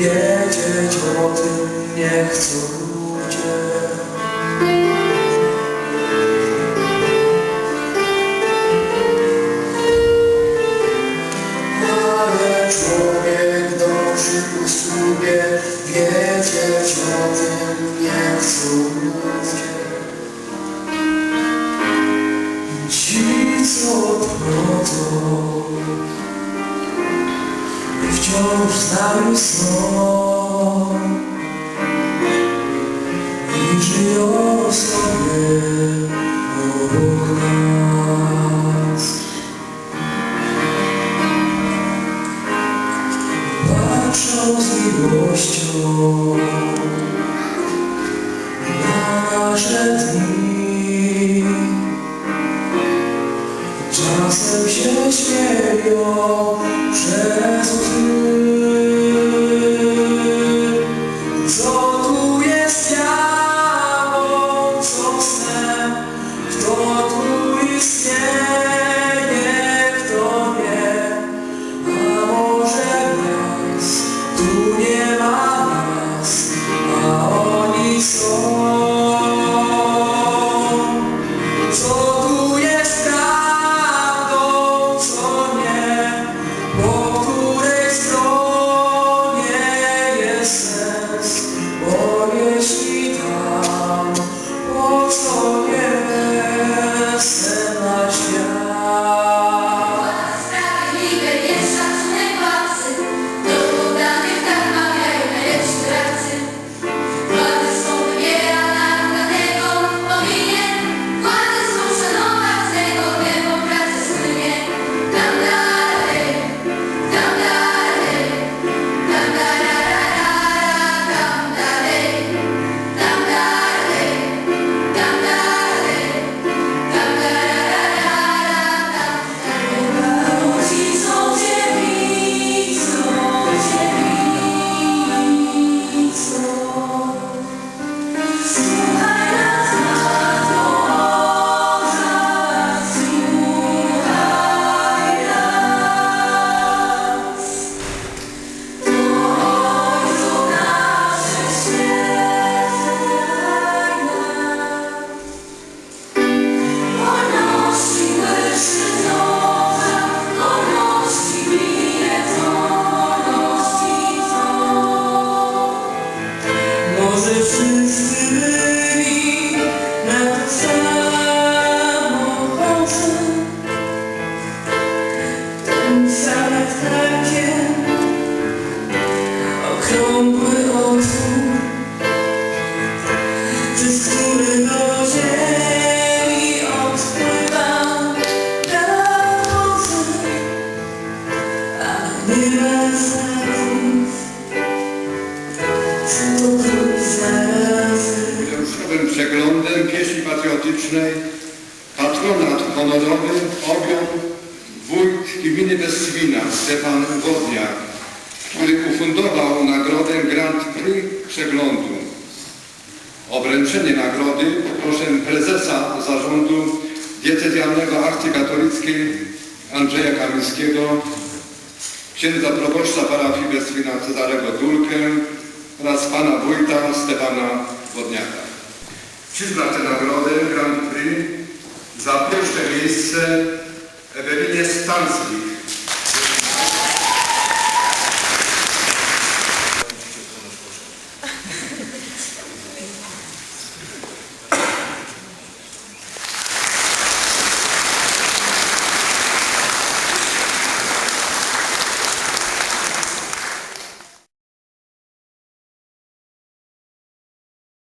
wiedzieć o tym nie chcą ludzie. Ale człowiek dąży ku sługie, wiedzieć o tym nie chcą ludzie. Odchodzą, i wciąż z nami są i żyją sobie obok nas. patrzą z miłością na nasze dni. 却有。Patronat honorowy objął wójt gminy Bestwina Stefan Wodniak, który ufundował nagrodę Grand Prix przeglądu. Obręczenie nagrody proszę prezesa zarządu diecezjalnego akcji katolickiej Andrzeja Kamińskiego, księdza proboszcza parafii Bestwina Cezarego Dulkę oraz pana wójta Stefana Wodniaka. Przyznać tę nagrodę Grand Prix za